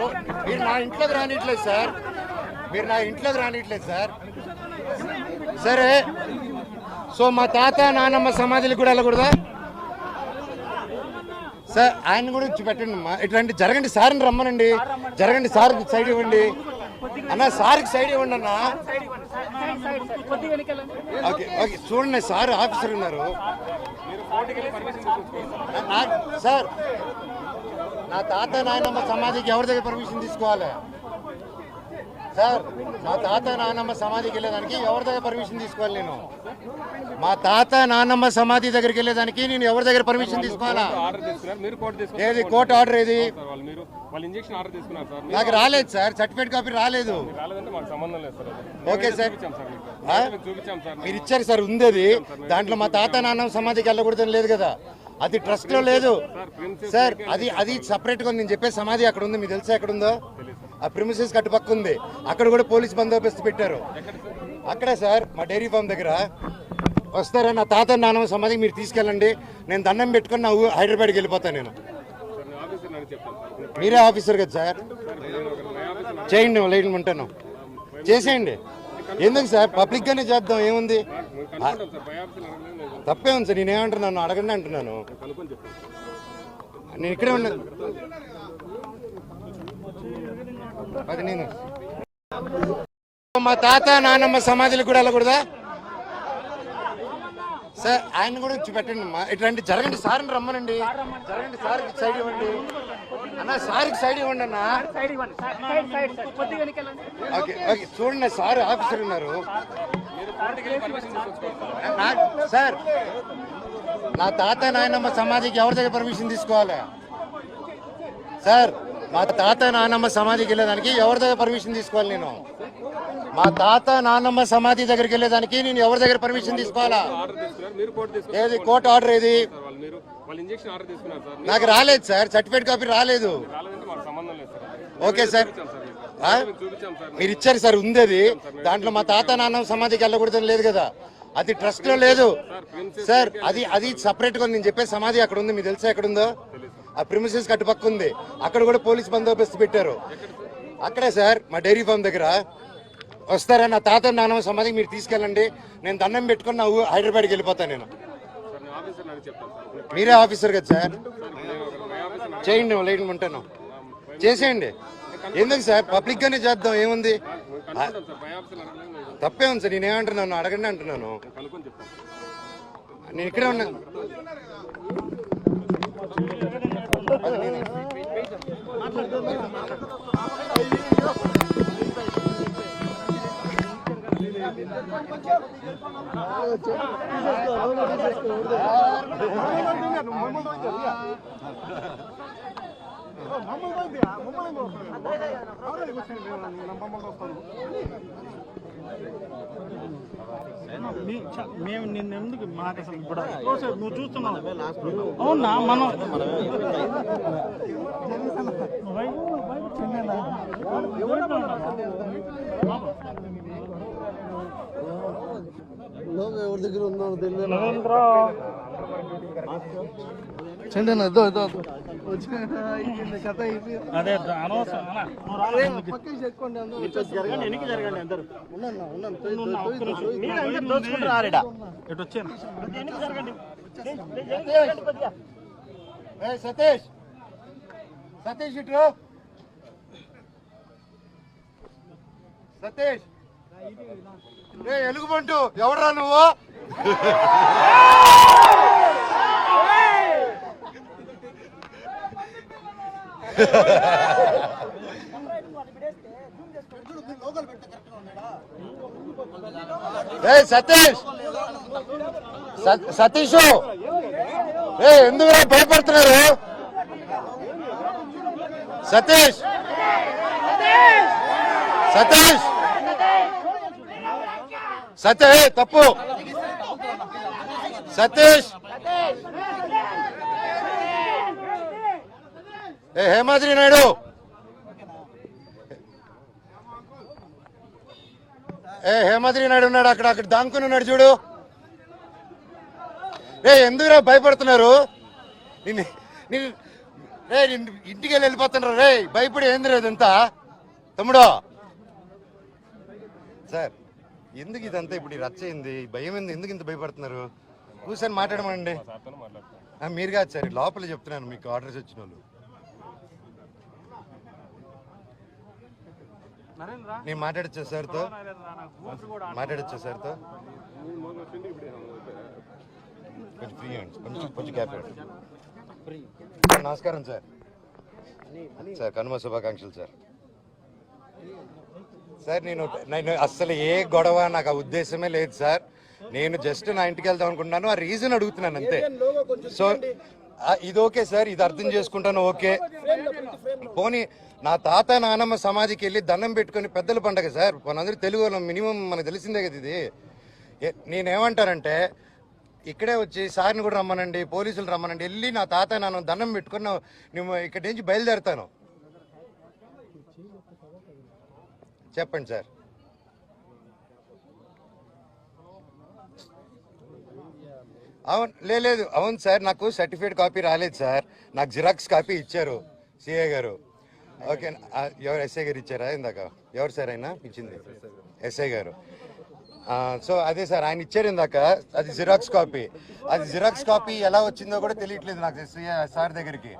To- మీరు నా ఇంట్లోకి రానిట్లేదు సార్. మీరు నా ఇంట్లోకి రానిట్లేదు సార్. సరే. సో మా తాత నానమ్మ సమాధులకు కూడా వెళ్ళకూడదా? సార్ ఆయన కూడా ఇచ్చి పెట్టండి అమ్మా. ఇట్లాంటి జరగండి సార్ని రమ్మనండి. జరగండి సార్ సైడ్ ఇవ్వండి. అన్న సార్కి సైడ్ ఇవ్వండి అన్న. Okay okay. చూడండి సార్ ఆఫీసర్ ఉన్నారు. సార్. నా తాత నాయనమ్మ సమాధికి ఎవరి దగ్గర పర్మిషన్ తీసుకోవాలి? సార్ మా తాత నాన్నమ్మ సమాధికి వెళ్ళేదానికి ఎవరి దగ్గర పర్మిషన్ తీసుకోవాలి నేను? మా తాత నాన్నమ్మ సమాధి దగ్గరికి వెళ్ళేదానికి నేను ఎవరి దగ్గర పర్మిషన్ తీసుకోవాలా? ఏది కోర్టు ఆర్డర్ ఏది? నాకు రాలేదు సార్ సర్టిఫికేట్ కాపీ రాలేదు. Okay sir. మీరు ఇచ్చారు సార్ ఉంది దాంట్లో మా తాత నాన్నమ్మ సమాధికి వెళ్ళకూడదని లేదు కదా? అది ట్రస్ట్లో లేదు. సార్ అది అది సపరేట్గా ఉంది. నేను చెప్పే సమాధి అక్కడ ఉంది. మీకు తెలిసే ఎక్కడ ఉందో? ఆ ప్రిమిసెస్ కట్టుపక్క ఉంది. అక్కడ కూడా పోలీస్ బందోబస్తు పెట్టారు. అక్కడే సార్ మా డైరీ ఫామ్ దగ్గర వస్తారా? నా తాత నాన్నమ్మ సమాధికి మీరు తీసుకెళ్ళండి. నేను దండం పెట్టుకొని నా హైదరాబాద్కి వెళ్ళిపోతాను నేను. మీరే ఆఫీసర్ కదా సార్ చేయండి లైన్ ఉంటాను. చేసేయండి. ఎందుకు సార్? పబ్లిక్ గానే చేద్దాం ఏముంది? తప్పే ఉంది సార్ నేనేమంటున్నాను అడగండి అంటున్నాను. నేను ఇక్కడే ఉన్నా అది నేను మా తాత నానమ్మ సమాధులకు కూడా వెళ్ళకూడదా? సార్ ఆయన కూడా ఇచ్చి పెట్టండి అమ్మా ఇట్లాంటి జరగండి సార్ని రమ్మనండి. జరగండి సార్కి సైడ్ ఇవ్వండి. అన్న సార్కి సైడ్ ఇవ్వండి అన్న. ఓకే ఓకే చూడండి సార్ ఆఫీసర్ ఉన్నారు. సార్ నా- సార్ నా తాత నాయనమ్మ సమాధికి ఎవరి దగ్గర పర్మిషన్ తీసుకోవాలి? సార్ మా తాత నాన్నమ్మ సమాధికి వెళ్ళేదానికి ఎవరి దగ్గర పర్మిషన్ తీసుకోవాలి నేను? మా తాత నాన్నమ్మ సమాధి దగ్గరికి వెళ్ళేదానికి నేను ఎవరి దగ్గర పర్మిషన్ తీసుకోవాలా? ఏది కోర్టు ఆర్డర్ ఏది? నాకు రాలేదు సార్ సర్టిఫికేట్ కాపీ రాలేదు. Okay sir. మీరు ఇచ్చారు సార్ ఉంది అది దాంట్లో మా తాత నాన్నమ్మ సమాధికి వెళ్ళకూడదని లేదు కదా. అది ట్రస్ట్లో లేదు. సార్ అది అది సపరేట్గా. నేను చెప్పే సమాధి అక్కడ ఉంది. మీకు తెలుసా ఎక్కడ ఉందో ఆ ప్రిమిసెస్ కట్టుపక్క ఉంది. అక్కడ కూడా పోలీస్ బందోబస్తు పెట్టారు. అక్కడే సార్ మా డైరీ ఫామ్ దగ్గర. వస్తారా? నా తాత నాన్నమ్మ సమాధికి మీరు తీసుకెళ్ళండి. నేను దండం పెట్టుకుని నా హైదరాబాద్కి వెళ్ళిపోతాను నేను. మీరే ఆఫీసర్ కదా సార్? చేయండి లైన్ ఉంటాను చేసేయండి. ఎందుకు సార్? పబ్లిక్గానే చేద్దాం. ఏముంది? తప్పే ఉంది సార్. నేనేమంటున్నాను? అడగండి అంటున్నాను. నేను ఇక్కడే ఉన్నా. మేము నిన్న ఎందుకు మాకు అసలు ఇప్పుడు? ఎక్కువసేపు నువ్వు చూస్తున్నావు. అవునా? మనం ఎవరి దగ్గర ఉందో తెలియదు చెండి ఇదో ఇదో అయిపోయింది కథ అదే అన్న. జరగండి వెనక్కి జరగండి అందరు. ఉన్నాను ఉన్నాను. దోచుకుంటారు వచ్చాను జరగండి. సతీష్. సతీష్ ఇటు సతీష్. ఎలుగుబంటు ఎవడరా నువ్వు? ఏ సతీష్! సతీష్! ఏ ఎందుకు భయపడుతున్నారు? సతీష్! సతీష్! సత్య తప్పు. సతీష్. ఏ హేమాద్రి నాయుడు. ఏ హేమాద్రి నాయుడు ఉన్నాడు అక్కడ అక్కడ దాంకుని ఉన్నాడు చూడు. ఏ ఎందుకురా భయపడుతున్నారు? నిన్ను- నిన్ను రే నిన్ను ఇంటికి వెళ్ళి వెళ్ళిపోతున్నారు రే భయపడి ఏంది ఇదంతా? తమ్ముడు. సార్. ఎందుకు ఇదంతా ఇప్పుడు ఈ రచ్చ అయింది? భయం ఏంది? ఎందుకు ఇంత భయపడుతున్నారు? కూర్చొని మాట్లాడమండి మీరు కాదు సార్ లోపల చెప్తున్నాను మీకు ఆర్డర్స్ వచ్చిన వాళ్ళు నేను మాట్లాడచ్చా సార్తో? మాట్లాడచ్చా సార్తో? కొంచెం ఫ్రీ అండి కొంచెం కొంచెం గ్యాప్ ఇవ్వండి. నమస్కారం సార్. సార్ కనుమ శుభాకాంక్షలు సార్. సార్ నేను నేను అస్సలు ఏ గొడవ నాకు ఆ ఉద్దేశమే లేదు సార్. నేను జస్ట్ నా ఇంటికి వెళ్దాం అనుకుంటున్నాను. ఆ రీజన్ అడుగుతున్నాను అంతే. సో ఇది ఓకే సార్ ఇది అర్థం చేసుకుంటాను ఓకే. పోనీ నా తాత నానమ్మ సమాధికి వెళ్ళి దండం పెట్టుకొని పెద్దల పండగ సార్. మనందరూ తెలుగు వాళ్ళం మినిమం మనకు తెలిసిందే కదా ఇది. నేనేమంటానంటే ఇక్కడే వచ్చి సార్ని కూడా రమ్మనండి పోలీసులు రమ్మనండి వెళ్ళి నా తాత నాన్న దండం పెట్టుకొని నువ్వు ఇక్కడి నుంచి బయలుదేరుతాను. చెప్పండి సార్. అవును లే- లేదు అవును సార్ నాకు సర్టిఫికేట్ కాపీ రాలేదు సార్. నాకు జిరాక్స్ కాపీ ఇచ్చారు సిఏ గారు. ఓకే ఎవరు ఎస్ఐ గారు ఇచ్చారా ఇందాక? ఎవరు సార్ అయినా ఇచ్చింది. ఎస్ఐ గారు. సో అదే సార్ ఆయన ఇచ్చారు ఇందాక అది జిరాక్స్ కాపీ. అది జిరాక్స్ కాపీ ఎలా వచ్చిందో కూడా తెలియట్లేదు నాకు ఎస్ఐ సార్ దగ్గరికి.